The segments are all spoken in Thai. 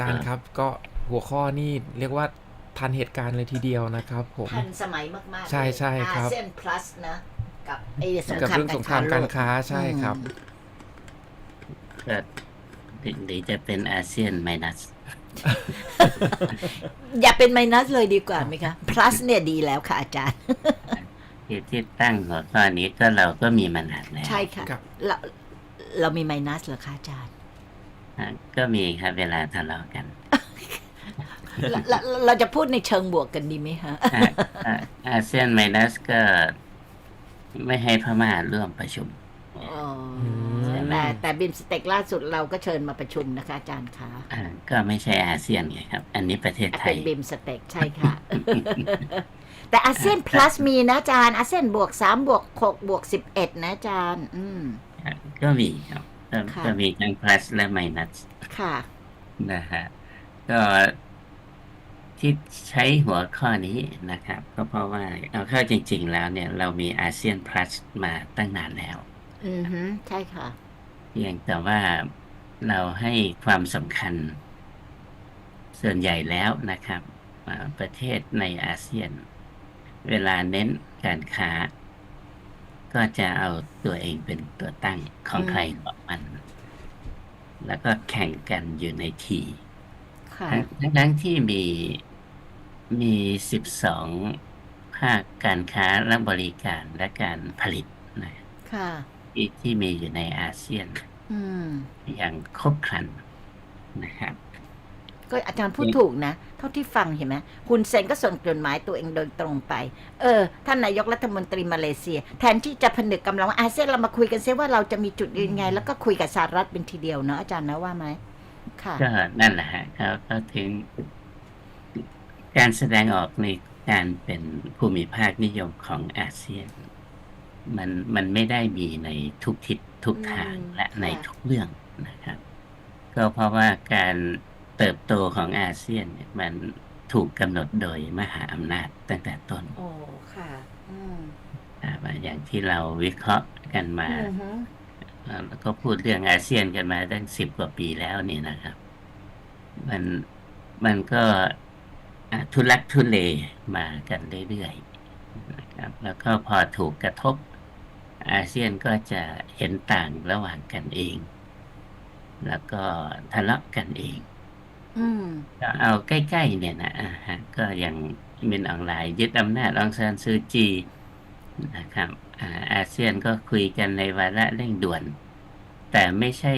จารย์ครับ ก็หัวข้อนี่เรียกว่าทันเหตุการณ์เลยทีเดียวนะครับผมทันสมัยมากๆ ใช่ใช่ครับอาเซียน plus นะกับไอ้สงกับครามเรื่องสงครามการค้าใช่ครับอืมก็หรือจะเป็นอาเซียนไมนัส อย่าเป็นไมนัสเลยดีกว่าไหมคะ plus เนี่ยดีแล้วค่ะอาจารย์ที่ที่ตั้งหัวข้อนี้ก็เราก็มีมานานแล้วใช่ค่ะครับเราเรามีไมนัสเหรอคะอาจารย์ อะก็มีครับเวลาทะเลาะกันเราเราเราจะพูดในเชิงบวกกันดีไหมคะอะอะอาเซียนไมนัสก็ไม่ให้พม่าร่วมประชุม อ๋อมแต่แต่บิมสเต็กล่าสุดเราก็เชิญมาประชุมนะคะอาจารย์คะอะก็ไม่ใช่อาเซียนไงครับ อันนี้ประเทศไทเป็ย นบิมสเต็กใช่ค่ะ แต่อาเซียน plus มีนะอาจารย์อาเซียนบวกสามบวกหกบวกสิบเอ็ดนะอาจารย์ อืมก็มีครับ ก็ค่ะ ก็มีทั้ง plus และ minus ค่ะ นะฮะก็ที่ใช้หัวข้อนี้นะครับ ก็เพราะว่าเอาเข้าจริง ๆ แล้วเนี่ย เรามีอาเซียน plus มาตั้งนานแล้ว อือฮึใช่ค่ะ เพียงแต่ว่าเราให้ความสำคัญ ส่วนใหญ่แล้วนะครับอ่าประเทศในอาเซียน เวลาเน้นการค้า ก็จะเอาตัวเองเป็นตัวตั้งของอืมใครของมัน แล้วก็แข่งกันอยู่ในทีค่ะทั้งทั้งที่มีมีสิบสองภาคการค้าและบริการและการผลิตนะค่ะที่ที่มีอยู่ในอาเซียนอืมอย่างครบครันนะครับ ก็อาจารย์พูดถูกนะ เท่าที่ฟังเห็นไหมคุณเซนก็ส่งจดหมายตัวเองโดยตรงไป เออ ท่านนายกรัฐมนตรีมาเลเซีย แทนที่จะผนึกกำลังว่าอาเซียนเรามาคุยกันเสียว่าเราจะมีจุดยืนไง แล้วก็คุยกับสหรัฐเป็นทีเดียวเนาะอาจารย์นะว่าไหมค่ะก็นั่นแหละฮะเขาเขาถึง การแสดงออกในการเป็นภูมิภาคนิยมของอาเซียน มันมันไม่ได้มีในทุกทิศทุกทางอืมและในค่ะทุกเรื่องนะครับ ก็เพราะว่าการ เติบโตของอาเซียนเนี่ยมันถูกกำหนดโดยมหาอำนาจตั้งแต่ต้นโอ้ค่ะอืมนะครับอย่างที่เราวิเคราะห์กันมาอือฮึเอ่อแล้วก็พูดเรื่องอาเซียนกันมาตั้งสิบกว่าปีแล้วนี่นะครับ มันมันก็อะทุลักทุเลมากันเรื่อยๆนะครับ แล้วก็พอถูกกระทบ อาเซียนก็จะเห็นต่างระหว่างกันเอง แล้วก็ทะเลาะกันเอง อืม ก็เอาใกล้ๆเนี่ยนะอ่าฮะก็อย่างมินออนไลน์ยึดอำนาจองซานซูจีนะครับอ่าอาเซียนก็คุยกันในวาระเร่งด่วน แต่ไม่ใช่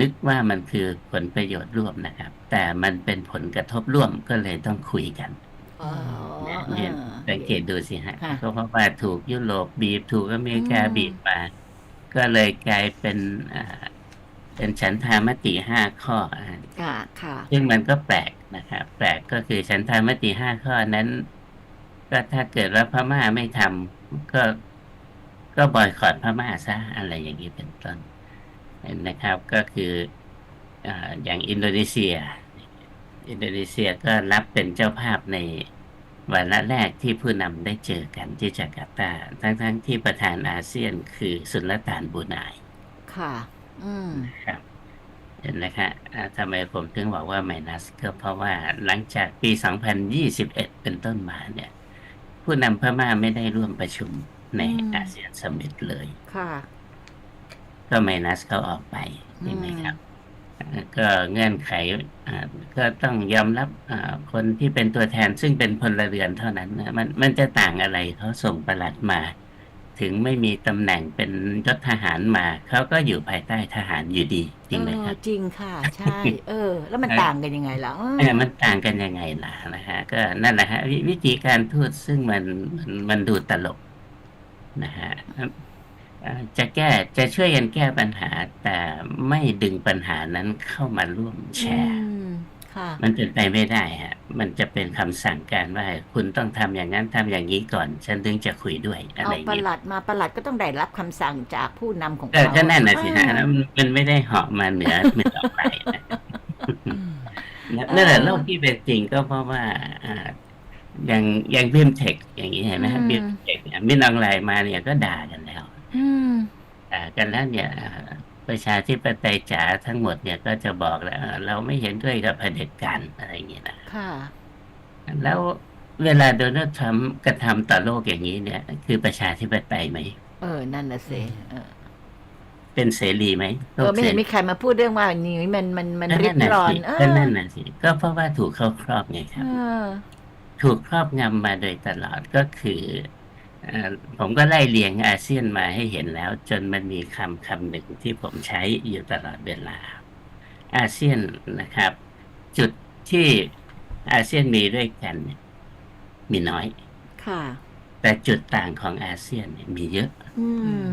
นึกว่ามันคือผลประโยชน์ร่วมนะครับ แต่มันเป็นผลกระทบร่วมก็เลยต้องคุยกันอ๋อเนี่ยเนี่ยสังเกตดูสิฮะค่ะ ก็เพราะว่าถูกยุโรปบีบถูกอเมริกาอืมบีบมา ก็เลยกลายเป็นอ่า เป็นฉันทามติห้าข้ออ่าค่ะค่ะซึ่งมันก็แปลกนะครับแปลกก็คือฉันทามติห้าข้อนั้น ก็ถ้าเกิดว่าพม่าไม่ทำก็ก็บอยคอรดพม่าซะอะไรอย่างนี้เป็นต้นนะครับ ก็คืออาอย่างอินโดนีเซีย อินโดนีเซียก็รับเป็นเจ้าภาพในวันละแรกที่ผู้นำได้เจอกันที่จาการ์ตา ทั้งๆที่ประธานอาเซียนคือสุลต่านบรูไนค่ะ อืมครับเห็นไหมครับอ่าทำไมผมถึงบอกว่า minus ก็เพราะว่าหลังจากปี 2021 เป็นต้นมาเนี่ย ผู้นำพม่าไม่ได้ร่วมประชุมในอืม อาเซียนสมิตเลย ค่ะ ก็ minus เขาออกไปใช่ไหมครับอ่าก็เงื่อนไขอ่าก็ต้องยอมรับอ่าคนที่เป็นตัวแทนซึ่งเป็นพลเรือนเท่านั้นนะมันมันจะต่างอะไรเขาส่งประหลัดมา ถึงไม่มีตำแหน่งเป็นยศทหารมาเขาก็อยู่ภายใต้ทหารอยู่ดี จริงไหมครับเออจริงค่ะ ใช่ เออ แล้วมันเออต่างกันยังไงล่ะเออมันต่างกันยังไงล่ะนะฮะก็นั่นแหละฮะววิธีการพูดซึ่งมันมันมันดูตลกนะฮะเอ่อจะแก้จะช่วยกันแก้ปัญหา แต่ไม่ดึงปัญหานั้นเข้ามาร่วมแชร์อืม ค่ะ มันเป็นไปไม่ได้ฮะ มันจะเป็นคำสั่งการว่า คุณต้องทำอย่างนั้นทำอย่างนี้ก่อน ฉันถึงจะคุยด้วยอะไรเอาอย่างประเงี้ยหลัดมาประหลัดก็ต้องได้รับคำสั่งจากผู้นำของเออเขาก็นั่นน่ะสิฮะอ่าแล้วมันมันไม่ได้เหาะมาเหนือเหนือออกไปนะอืมนะนั่นแหละเออโลกที่เป็นจริงก็เพราะว่าอ่าอย่างอย่างบิมเทคอย่างนี้เห็นไหมฮะอืมบิมเทคเนี่ยมินออนไลน์มาเนี่ยก็ด่ากันแล้วอืมด่ากันแล้วเนี่ยอ่าไปประชาธิปไตยจ๋าทั้งหมดเนี่ยก็จะบอกแล้วเออเราไม่เห็นด้วยกับเผด็จการอะไรอย่างเงี้ยนะค่ะแล้วเวลาโดนัลด์ทรัมป์กระทำต่อโลกอย่างนี้เนี่ย คือประชาธิปไตยไหมเออ นั่นน่ะสิเออเป็นเสรีไหมโลเออกไม่เสเห็นรีมีใครมาพูดเรื่องว่านี่มันมันมันก็รินั่บนน่ะร้อนสิเอก็อนั่นน่ะสิก็เพราะว่าถูกเขาครอบไงครับเออถูกครอบงำมาโดยตลอดก็คือเอ่อ ผมก็ไล่เรียงอาเซียนมาให้เห็นแล้ว จนมันมีคำคำหนึ่งที่ผมใช้อยู่ตลอดเวลา อาเซียนนะครับ จุดที่อาเซียนมีด้วยกันเนี่ยมีน้อย ค่ะ แต่จุดต่างของอาเซียนเนี่ยมีเยอะอืม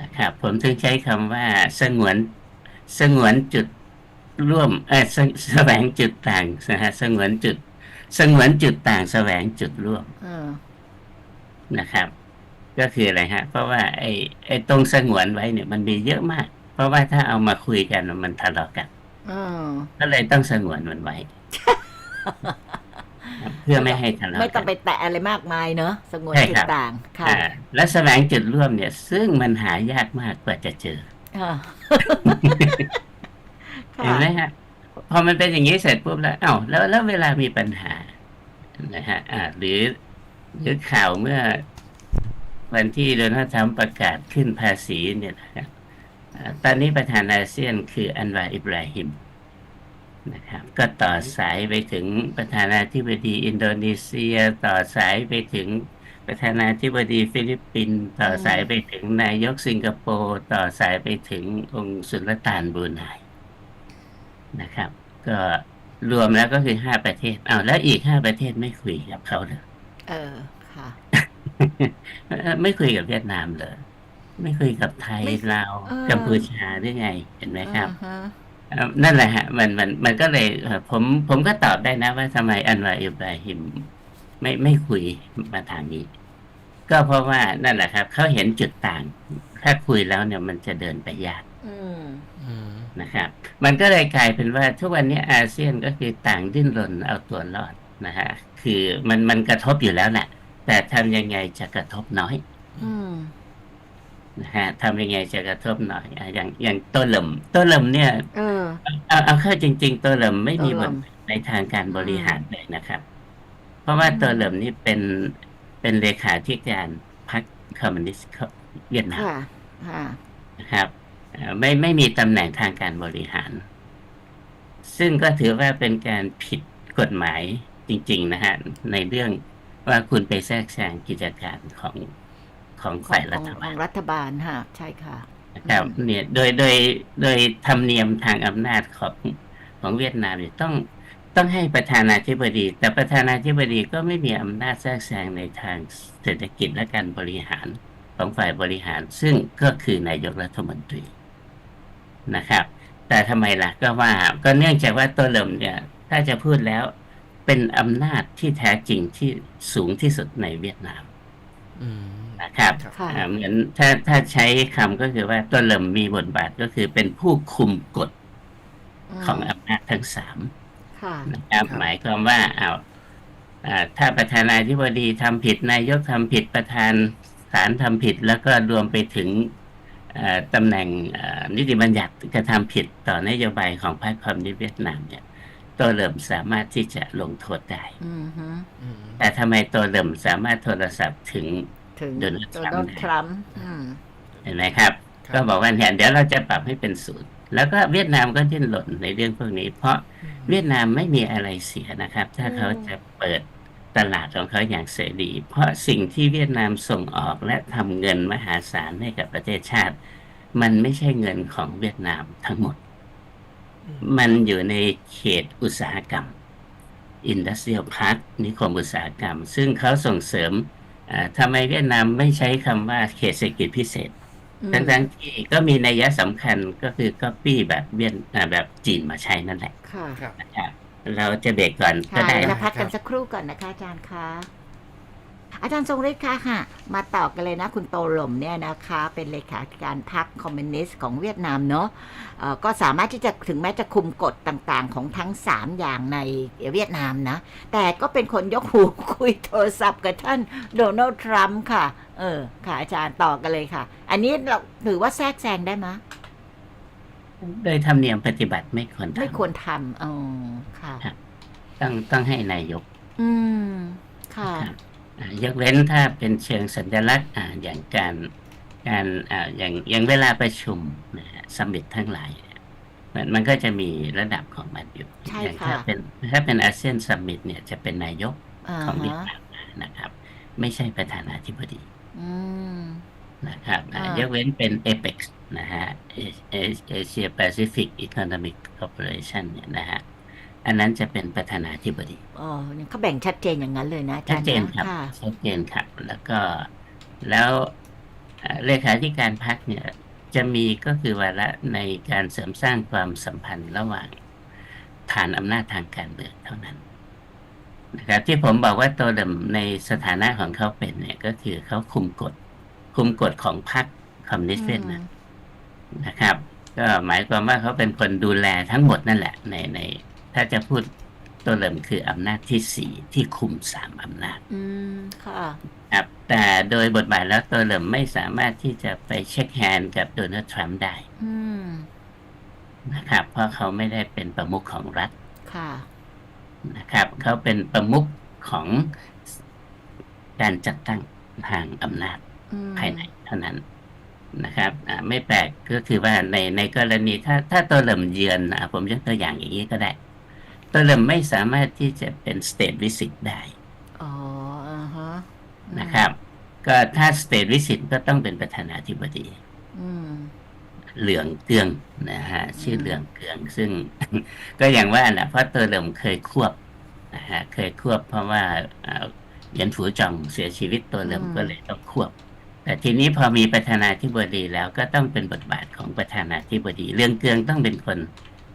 นะครับ ผมถึงใช้คำว่าสงวนสงวนจุดร่วมเออสแสวงจุดต่างนะฮะสงวนจุดสงวนจุดต่างแสวงจุดร่วมเออ นะครับ ก็คืออะไรฮะ เพราะว่าไอ้ไอ้ตรงสงวนไว้เนี่ยมันมีเยอะมาก เพราะว่าถ้าเอามาคุยกันมันทะเลาะกันเออก็เลยต้องสงวนมันไว้ เพื่อไม่ให้ทะเลาะไม่ต้กัองนไปแตะอะไรมากมายเนอะสงวนใช่จุครัดบต่างค่ะอ่าและแสวงจุดร่วมเนี่ย ซึ่งมันหายากมากกว่าจะเจอค่ะเห็นไหมฮะพอมันเป็นอย่างนี้เสร็จปุ๊บแล้วเอ้าแล้วแล้วเวลามีปัญหานะฮะอ่าหรือ หรือข่าวเมื่อวันที่โดนัลด์ทรัมป์ประกาศขึ้นภาษีเนี่ยนะครับตอนนี้ประธานอาเซียนคืออันวาอิบราฮิมนะครับ ก็ต่อสายไปถึงประธานาธิบดีอินโดนีเซีย ต่อสายไปถึงประธานาธิบดีฟิลิปปินส์ต่อสายไปถึงนายกสิงคโปร์ต่อสายไปถึงองค์สุลต่านบรูไนนะครับ ก็รวมแล้วก็คือห้าประเทศเอ้าแล้วอีกห้าประเทศไม่คุยกับเขาเลย เออค่ะ ไม่คุยกับเวียดนามเลย ไม่คุยกับไทยไม่ลาวเออกัมพูชาหรือไง เห็นไหมครับอ่าฮะเอ่อนั่นแหละฮะ มันมันมันก็เลยเอ่อผมผมก็ตอบได้นะว่าทำไมอันวาอิบราฮิมไม่ไม่คุยมาทางนี้ ก็เพราะว่านั่นแหละครับเขาเห็นจุดต่าง ถ้าคุยแล้วเนี่ยมันจะเดินไปยากอืมอืมนะครับ มันก็เลยกลายเป็นว่าทุกวันนี้อาเซียนก็คือต่างดิ้นรนเอาตัวรอดนะฮะ คือมันมันกระทบอยู่แล้วแหละแต่ทำยังไงจะกระทบน้อยอืมนะฮะทำยังไงจะกระทบน้อยอะอย่างอย่างตัวเหลิมตัวเหลิมเนี่ยเออเอาเอาเข้าจริง ๆตัวเหลิมไม่มีตัวบเหลิทมในทางการบริหารเลยนะครับ เพราะว่าอืมตัวเหลิมนี่เป็นเป็นเลขาธิการพรรคคอมมิวนิสต์เวียดนามค่ะค่ะนะครับเอ่อไม่ไม่มีตำแหน่งทางการบริหาร ซึ่งก็ถือว่าเป็นการผิดกฎหมาย จริง ๆ นะฮะ ในเรื่องว่าคุณไปแทรกแซงกิจการของของของฝ่ายรัของฐขบาองลรัฐบาลค่ะใช่ค่ะนะครับอืมเนี่ยโดยโดยโดยธรรมเนียมทางอำนาจของของเวียดนามเนี่ยต้องต้องให้ประธานาธิบดี แต่ประธานาธิบดีก็ไม่มีอำนาจแทรกแซงในทางเศรษฐกิจและการบริหารของฝ่ายบริหาร ซึ่งก็คือนายกรัฐมนตรีนะครับ แต่ทำไมล่ะก็ว่าก็เนื่องจากว่าตัวเหลิมเนี่ย ถ้าจะพูดแล้ว เป็นอำนาจที่แท้จริงที่สูงที่สุดในเวียดนามอืมนะครับครับค่ะอ่าเหมือนถ้าถ้าใช้คำก็คือว่าตัวเหลิมมีบทบาทก็คือเป็นผู้คุมกฎของอำนาจทั้งสามค่ะนะครับครับหมายความว่าเอาอ่าถ้าประธานาธิบดีทำผิดนายกทำผิดประธานศาลทำผิด แล้วก็รวมไปถึงเอ่อตำแหน่งเอ่อนิติบัญญัติกระทำผิดต่อนโยบายของพรรคคอมมิวนิสต์เวียดนามเนี่ย ตัวเหลิมสามารถที่จะลงโทษได้อืมฮึอืมแต่ทำไมตัวเหลิมสามารถโทรศัพท์ถึงถึงโดนัลด์โดทรัมป์นัลด์ทรัมป์อืมเห็นไหมครับครับ ก็บอกว่าเนี่ยเดี๋ยวเราจะปรับให้เป็นศูนย์แล้วก็เวียดนามก็ดิ้นรนในเรื่องพวกนี้ เพราะเวียดนามไม่มีอะไรเสียนะครับ ถ้าอืมเขาจะเปิดตลาดของเขาอย่างเสรี เพราะสิ่งที่เวียดนามส่งออกและทำเงินมหาศาลให้กับประเทศชาติ มันไม่ใช่เงินของเวียดนามทั้งหมด มันอยู่ในเขตอุตสาหกรรม Industrial Park นิคมอุตสาหกรรม ซึ่งเขาส่งเสริมอ่าทำไมเวียดนามไม่ใช้คำว่าเขตเศรษฐกิจพิเศษอืมทั้งๆที่ก็มีนัยสำคัญก็คือก๊อปปี้แบบเวียนอ่าแบบจีนมาใช้นั่นแหละ ค่ะครับนะครับเราจะเบรกก่อนก็ค่ะได้เดี๋ยวนะเราพักกันครับสักครู่ก่อนนะคะอาจารย์คะ อาจารย์ทรงฤทธิ์คะค่ะ มาต่อกันเลยนะ คุณโตหล่มเนี่ยนะคะ เป็นเลขาธิการพรรคคอมมิวนิสต์ของเวียดนามเนาะเอ่อก็สามารถที่จะถึงแม้จะคุมกฎต่างๆ ของทั้ง 3 อย่างในเวียดนามนะ แต่ก็เป็นคนยกหูคุยโทรศัพท์กับท่านโดนัลด์ทรัมป์ค่ะ เออ ค่ะอาจารย์ต่อกันเลยค่ะ อันนี้เราถือว่าแทรกแซงได้ไหมยโดยธรรมเนียมปฏิบัติไม่ควรทำไม่ควรทำอ๋อค่ะครับต้องต้องให้นายก อืม ค่ะครับอ่า ยกเว้นถ้าเป็นเชิงสัญลักษณ์อ่าอย่างการการอ่าอย่างอย่างเวลาประชุมนะฮะสมิตทั้งหลายเนี่ยมันมันก็จะมีระดับของมันอยู่ใช่อย่างค่ะถ้าเป็นถ้าเป็นอาเซียนสมิตเนี่ยจะเป็นนายกอ่าของเวียดฮะนามนะครับ ไม่ใช่ประธานาธิบดีอืมนะครับอ่าอ่ายกเว้นเป็น APEC นะฮะ Asia Pacific Economic Cooperation เนี่ยนะฮะ อันนั้นจะเป็นประธานาธิบดีอ๋อเนี่ยเขาแบ่งชัดเจนอย่างนั้นเลยนะอาชัจาดรย์เจนนะครับค่ะชัดเจนครับ แล้วก็แล้วเอ่อเลขาธิการพรรคเนี่ย จะมีก็คือวาระในการเสริมสร้างความสัมพันธ์ระหว่างฐานอำนาจทางการเมืองเท่านั้นนะครับที่ผมบอกว่าตัวเดิมในสถานะของเขาเป็นเนี่ยก็คือเขาคุมกฎ คุมกฎของพรรคคอมมิวนิสต์เวียดนามนะครับ ก็หมายความว่าเขาเป็นคนดูแลทั้งหมดนั่นแหละในใน ถ้าจะพูดตัวเริ่มคืออำนาจที่สี่ที่คุมสามอำนาจ อืม ค่ะครับแต่โดยบทบาทแล้วตัวเริ่มไม่สามารถที่จะไปเช็คแฮนด์กับโดนัลด์ทรัมป์ได้อืมนะครับ เพราะเขาไม่ได้เป็นประมุขของรัฐ ค่ะ นะครับ เขาเป็นประมุขของการจัดตั้งทางอำนาจอืมภายในเท่านั้นนะครับอ่าไม่แปลกก็คือว่าในในกรณีถ้าถ้าตัวเริ่มเยือนอะผมยกตัวอย่างอย่างนี้ก็ได้ ตัวเริ่มไม่สามารถที่จะเป็น state visit ได้อ๋ออ่าฮะนะครับ ก็ถ้า state visit ก็ต้องเป็นประธานาธิบดี อืม เหลืองเกืองนะฮะชื่ออืมเหลืองเกืองซึ่ง ก็อย่างว่าแหละเพราะตัวเริ่มเคยควบนะฮะเคยควบเพราะว่าเอ่อเหยียนฝูจองเสียชีวิตตัวเริ่มก็เลยต้องควบ แต่ทีนี้พอมีประธานาธิบดีแล้วก็ต้องเป็นบทบาทของประธานาธิบดี เรื่องเกืองต้องเป็นคน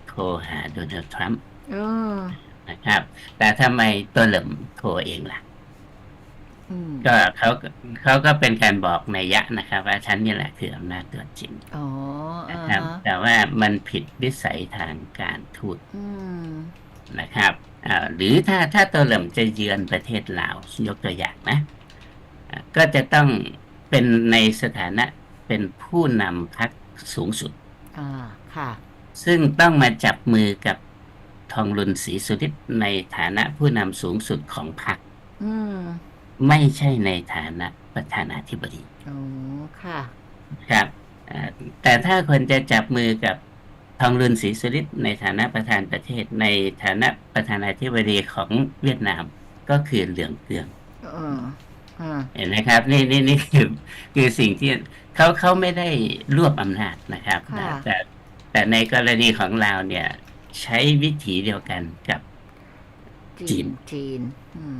โทรหาโดนัลด์ทรัมป์เออนะครับ แต่ทำไมตัวเหลิมโทรเองล่ะ อืมก็เขาเขาก็เป็นการบอกในยยะนะครับ ว่าฉันนี่แหละคืออำนาจตัวจริงอ๋อนะอ่าครับ ฮะแต่ว่ามันผิดวิสัยทางการทูตอืมนะครับอ่าหรือถ้าถ้าตัวเหลิมจะเยือนประเทศลาวยกตัวอย่างนะอ่าก็จะต้องเป็นในสถานะเป็นผู้นำพรรคสูงสุด อ่าค่ะ ซึ่งต้องมาจับมือกับ ทองรุนศรีสุริตในฐานะผู้นำสูงสุดของพรรคอืมไม่ใช่ในฐานะประธานาธิบดีอ๋อค่ะ ครับอ่าแต่ถ้าคนจะจับมือกับทองรุนศรีสุริตในฐานะประธานประเทศ ในฐานะประธานาธิบดีของเวียดนามก็คือเหลืองเกืองเอออ่าเห็นไหมครับ นี่นี่นี่คือคือสิ่งที่เขาเขาไม่ได้รวบอำนาจนะครับค่ะแต่แต่ในกรณีของลาวเนี่ย ใช้วิถีเดียวกันกับจีนจีนอืม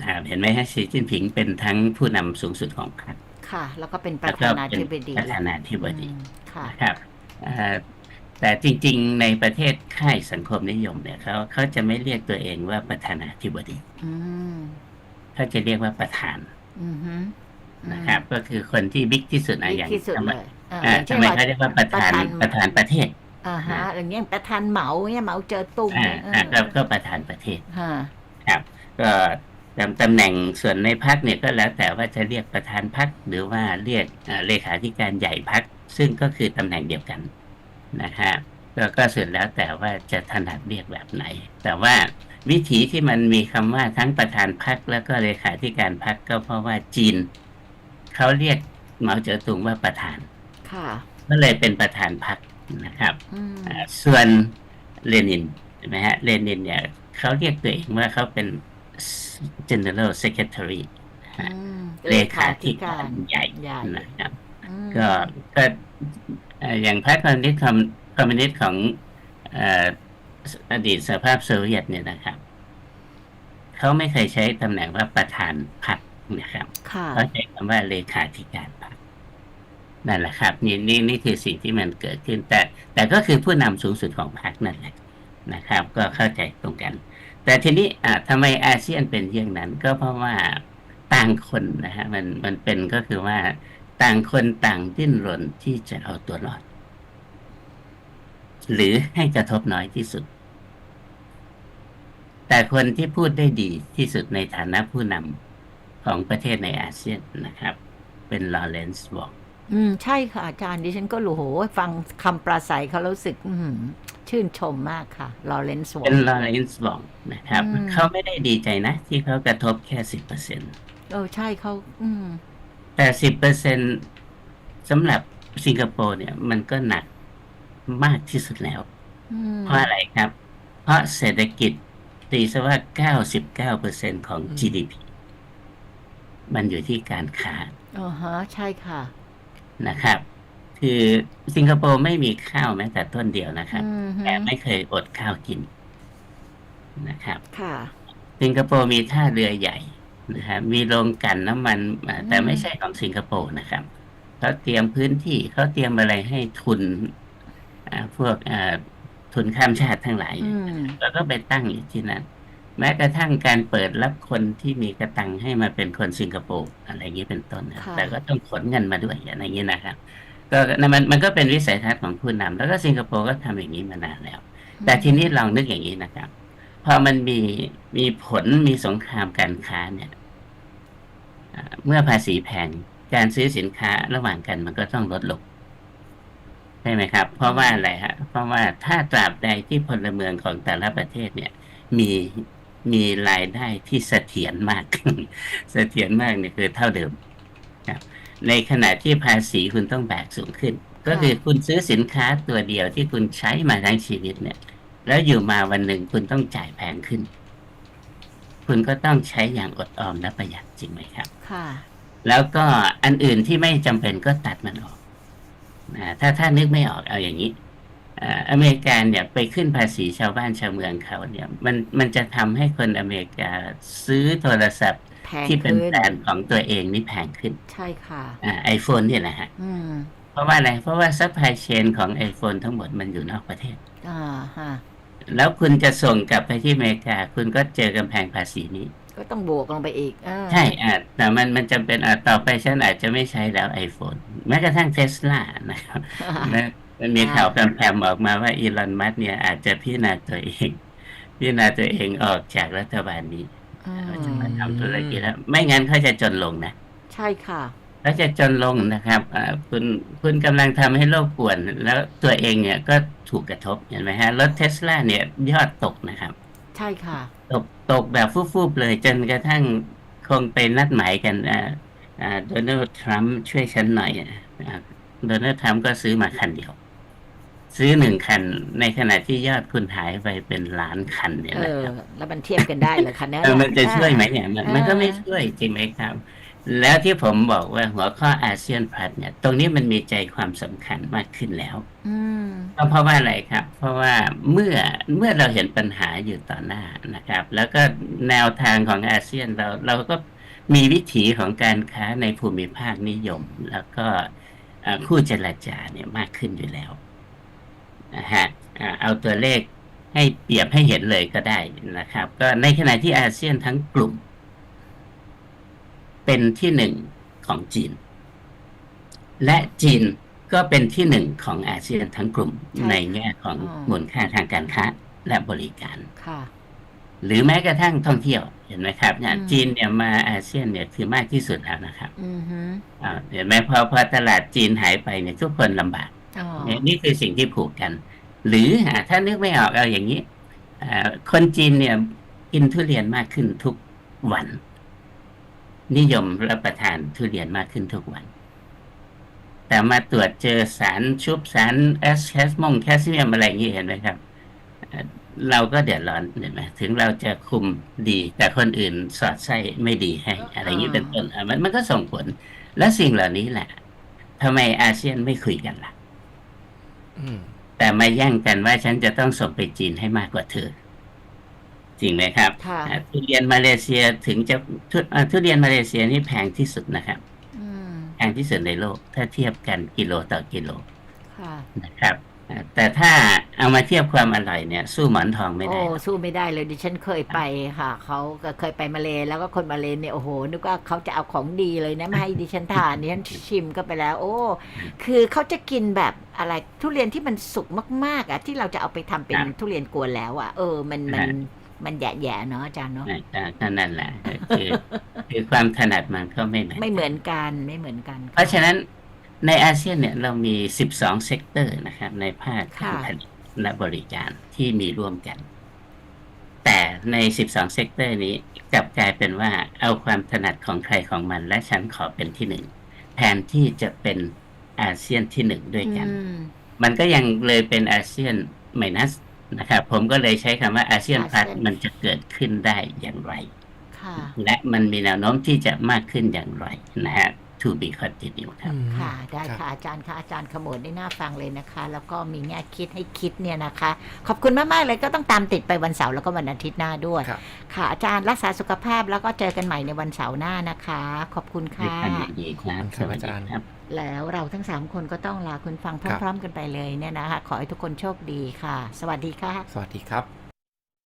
นะครับเห็นไหมฮะสีจิ้นผิงเป็นทั้งผู้นำสูงสุดของพรรคค่ะ แล้วก็เป็นปแล้ระวก็ธานาเป็นธิบดีประธานาธิบดีอืมค่ะนะครับเอ่อแต่จริง ๆ ในประเทศค่ายสังคมนิยมเนี่ยเขาเขาจะไม่เรียกตัวเองว่าประธานาธิบดีอืมเขาจะเรียกว่าประธานอือฮึนะครับ ก็คือคนที่บิ๊กที่สุดอะบิ๊กอย่างที่สุดทำไมเลยอ่าอ่าอย่างทำเช่นไมว่าเขาเรียกว่าประธานประธานประเทศ อ่าฮะอย่างเงี้ยประธานเหมาเนี่ยเหมาเจอตุงอ่าเอออ่าก็ก็ประธานประเทศฮะครับ ก็ตำตำแหน่งส่วนในพักเนี่ยก็แล้วแต่ว่าจะเรียกประธานพักหรือว่าเรียกอ่าเลขาธิการใหญ่พักซึ่งก็คือตำแหน่งเดียวกันนะฮะก็ก็ส่วนแล้วแต่ว่าจะถนัดเรียกแบบไหน แต่ว่าวิธีที่มันมีคำว่าทั้งประธานพักแล้วก็เลขาธิการพักก็เพราะว่าจีนเขาเรียกเหมาเจ๋อตุงว่าประธาน ค่ะก็เลยเป็นประธานพัก นะครับอืมอ่าส่วนเลนินเห็นไหมฮะเลนินเนี่ยเขาเรียกตัวเองว่าเขาเป็น general secretary อืมเลขาธิการใหญ่ใหญ่นะครับอืมก็ก็เอ่ออย่างพรรคคอมมิวนิสต์คอมคอมมิวนิสต์ของเอ่ออดีตสหภาพโซเวียตเนี่ยนะครับเขาไม่เคยใช้ตำแหน่งว่าประธานพรรคนะครับค่ะเขาใช้คำว่าเลขาธิการพรรค นั่นแหละครับนี่นี่นี่คือสิ่งที่มันเกิดขึ้น แต่แต่ก็คือผู้นำสูงสุดของพรรคนั่นแหละนะครับ ก็เข้าใจตรงกัน แต่ทีนี้อะทำไมอาเซียนเป็นอย่างนั้น ก็เพราะว่าต่างคนนะฮะมันมันเป็นก็คือว่าต่างคนต่างดิ้นรนที่จะเอาตัวรอด หรือให้กระทบน้อยที่สุด แต่คนที่พูดได้ดีที่สุดในฐานะผู้นำของประเทศในอาเซียนนะครับ เป็นลอเรนซ์บอก อืม ใช่ค่ะอาจารย์ดิฉันก็รู้โหฟังคำปราศัยเขาแล้วรู้สึก อืมชื่นชมมากค่ะลอเรนซ์วอเป็นลอเรนซ์บอกนะครับ อืม เขาไม่ได้ดีใจนะ ที่เขากระทบแค่สิบเปอร์เซ็นต์เออใช่เขาอืม แต่สิบเปอร์เซ็นสำหรับสิงคโปร์เนี่ย มันก็หนักมากที่สุดแล้ว อืมเพราะอะไรครับ เพราะเศรษฐกิจตีซะว่าเก้าสิบเก้าเปอร์เซ็นของอืม GDP มันอยู่ที่การค้า อ๋อฮะใช่ค่ะ นะครับ คือสิงคโปร์ไม่มีข้าวแม้แต่ต้นเดียวนะครับ อืมฮึแต่ไม่เคยอดข้าวกินนะครับ ค่ะ สิงคโปร์มีท่าเรือใหญ่นะครับมีโรงกลั่นน้ำมันอ่าแต่อืม ไม่ใช่ของสิงคโปร์นะครับเขาเตรียมพื้นที่เขาเตรียมอะไรให้ทุนอ่าพวกอ่าทุนข้ามชาติทั้งหลายอืมแล้วก็ไปตั้งอยู่ที่นั่น แม้กระทั่งการเปิดรับคนที่มีกระตังให้มาเป็นคนสิงคโปร์อะไรอย่างนี้เป็นต้นนะค่ะแต่ก็ต้องขนเงินมาด้วยอะไรอย่างนี้นะครับ ก็นั่นมันมันก็เป็นวิสัยทัศน์ของผู้นำแล้วก็สิงคโปร์ก็ทำอย่างนี้มานานแล้ว แต่ทีนี้ลองนึกอย่างนี้นะครับ พอมันมีมีผลมีสงครามการค้าเนี่ยอ่าเมื่อภาษีแพงการซื้อสินค้าระหว่างกันมันก็ต้องลดลงใช่ไหมครับ เพราะว่าอะไรฮะ เพราะว่าถ้าตราบใดที่พลเมืองของแต่ละประเทศเนี่ย มี มีรายได้ที่เสถียรมาก เสถียรมากเนี่ยคือเท่าเดิมครับในขณะที่ภาษีคุณต้องแบกสูงขึ้น ก็คือคุณซื้อสินค้าตัวเดียวที่คุณใช้มาทั้งชีวิตเนี่ย แล้วอยู่มาวันหนึ่งคุณต้องจ่ายแพงขึ้น คุณก็ต้องใช้อย่างอดออมและประหยัดจริงไหมครับ ค่ะ แล้วก็อันอื่นที่ไม่จำเป็นก็ตัดมันออกอาถ้าถ้านึกไม่ออกเอาอย่างนี้ อ่าอเมริกาเนี่ยไปขึ้นภาษีชาวบ้านชาวเมืองเขาเนี่ยมันมันจะทำให้คนอเมริกาซื้อโทรศัพท์แพงที่เป็นขึ้นแบรนด์ของตัวเองนี่แพงขึ้น ใช่ค่ะอ่าไอโฟนนี่แหละฮะอืมเพราะว่าอะไร เพราะว่าซัพพลายเชนของ iPhone ทั้งหมดมันอยู่นอกประเทศอ่าฮะแล้วคุณจะส่งกลับไปที่อเมริกา คุณก็เจอกำแพงภาษีนี้ ก็ต้องบวกลงไปอีกเออใช่อะแต่มันมันจำเป็นอะต่อไปฉันอาจจะไม่ใช้แล้ว iPhone แม้กระทั่งเทสลานะครับนะ มันมีข่าวแพร่มๆออกมาว่าอีลอนมัสก์เนี่ยอาจจะพิจารณาตัวเอง พิจารณาตัวเองออกจากรัฐบาลนี้อืมเขาจะมาทำธุรกิจแล้ว ไม่งั้นเขาจะจนลงนะ ใช่ค่ะเขาจะจนลงนะครับอ่าคุณคุณกำลังทำให้โลกป่วน แล้วตัวเองเนี่ยก็ถูกกระทบเห็นไหมฮะรถเทสลาเนี่ยยอดตกนะครับ ใช่ค่ะ ตกตกแบบฟูบๆเลยจนกระทั่งคงไปนัดหมายกันอ่าอ่าโดนัลด์ทรัมป์ช่วยฉันหน่อยอ่าโดนัลด์ทรัมป์ก็ซื้อมาคันเดียว ซื้อหนึ่งคัน ในขณะที่ยอดคุณหายไปเป็นล้านคันเนี่ยเอนะอ ครับแล้วมันเทียบกันได้เหรอคะเนี่ย เออมันจะช่วยไหมเนี่ยมันมันก็ไม่อ่าช่วยจริงไหมครับ แล้วที่ผมบอกว่าหัวข้ออาเซียนพลัสเนี่ย ตรงนี้มันมีใจความสำคัญมากขึ้นแล้วอืม ก็เพราะว่าอะไรครับ เพราะว่าเมื่อเมื่อเราเห็นปัญหาอยู่ต่อหน้านะครับ แล้วก็แนวทางของอาเซียนเราเราก็มีวิถีของการค้าในภูมิภาคนิยม แล้วก็เอ่อคู่เจรจาเนี่ยมากขึ้นอยู่แล้ว นะฮะอ่าเอาตัวเลขให้เปรียบให้เห็นเลยก็ได้นะครับ ก็ในขณะที่อาเซียนทั้งกลุ่ม เป็นที่หนึ่งของจีน และจีนก็เป็นที่หนึ่งของอาเซียนทั้งกลุ่มใช่ในแง่ของอ๋อมูลค่าทางการค้าและบริการค่ะหรือแม้กระทั่งท่องเที่ยวเห็นไหมครับเนี่ยอืมจีนเนี่ยมาอาเซียนเนี่ยคือมากที่สุดแล้วนะครับอือฮึอ่าเห็นไหมพอพอตลาดจีนหายไปเนี่ยทุกคนลำบากอ๋อเนี่ยนี่คือสิ่งที่ผูกกัน หรืออ่าถ้านึกไม่ออกเอาอย่างนี้อ่าคนจีนเนี่ยกินทุเรียนมากขึ้นทุกวัน นิยมรับประทานทุเรียนมากขึ้นทุกวัน แต่มาตรวจเจอสารชุบสารแอสแคสมงแคสเซียมอะไรอย่างนี้เห็นไหมครับเอ่อเราก็เดือดร้อนเห็นไหมถึงเราจะคุมดี แต่คนอื่นสอดไส้ไม่ดีให้ อะไรอย่างนี้เป็นต้นอะมันมันก็ส่งผล และสิ่งเหล่านี้แหละทำไมอาเซียนไม่คุยกันล่ะอืม แต่มาแย่งกันว่าฉันจะต้องส่งไปจีนให้มากกว่าเธอ จริงไหมครับค่ะอ่าทุเรียนมาเลเซียถึงจะทุอ่าทุเรียนมาเลเซียนี่แพงที่สุดนะครับอืมแพงที่สุดในโลก ถ้าเทียบกันกิโลต่อกิโลค่ะนะครับอ่า แต่ถ้าเอามาเทียบความอร่อยเนี่ย สู้หมอนทองไม่โอ้ได้สู้ไม่ได้เลยดิฉันเคยไปค่ะเขาก็เคยไปมาเลแล้วก็คนมาเลเนี่ยโอ้โหนึกว่าเขาจะเอาของดีเลยนะมาให้ดิฉันทานดิฉันชิมก็ไปแล้ว โอ้ คือเขาจะกินแบบอะไรทุเรียนที่มันสุกมากๆอะที่เราจะเอาไปทำเป็นครับทุเรียนกวนแล้วอะเออมันมันมันแย่ๆเนาะอาจารย์เนาะนะก็ก็นั่นแหละคือคือความถนัดมันก็ไม่เหมือนไม่เหมืกัอนนกันไม่เหมือนกัน เพราะฉะนั้น ในอาเซียนเนี่ยเรามี 12 เซกเตอร์นะครับ ในภาคค่ะการผลิตและบริการที่มีร่วมกัน แต่ใน 12 เซกเตอร์นี้กลับกลายเป็นว่าเอาความถนัดของใครของมัน และฉันขอเป็นที่หนึ่งแทนที่จะเป็นอาเซียนที่หนึ่งด้วยกันอืมมันก็ยังเลยเป็นอาเซียนไมนัสนะครับ ผมก็เลยใช้คำว่าอาเซียนพลัส ASEAN มันจะเกิดขึ้นได้อย่างไรค่ะและมันมีแนวโน้มที่จะมากขึ้นอย่างไรนะฮะ to be continued ครับอืมค่ะ ได้รับค่ะ อาจารย์ค่ะ อาจารย์ขมวดได้น่าฟังเลยนะคะ แล้วก็มีแง่คิดให้คิดเนี่ยนะคะ ขอบคุณมาก ๆ เลยก็ต้องตามติดไปวันเสาร์แล้วก็วันอาทิตย์หน้าด้วย ครับ ค่ะ อาจารย์รักษาสุขภาพแล้วก็เจอกันใหม่ในวันเสาร์หน้านะคะ ขอบคุณด้วยค่ะ ความยินดีครับขอบคุณครับอาจารย์ ครับ แล้วเราทั้งสามคนก็ต้องลาคุณฟังพร้อม ๆ กันไปเลยเนี่ยนะคะ ขอให้ทุกคนโชคดีค่ะ สวัสดีค่ะ สวัสดีครับ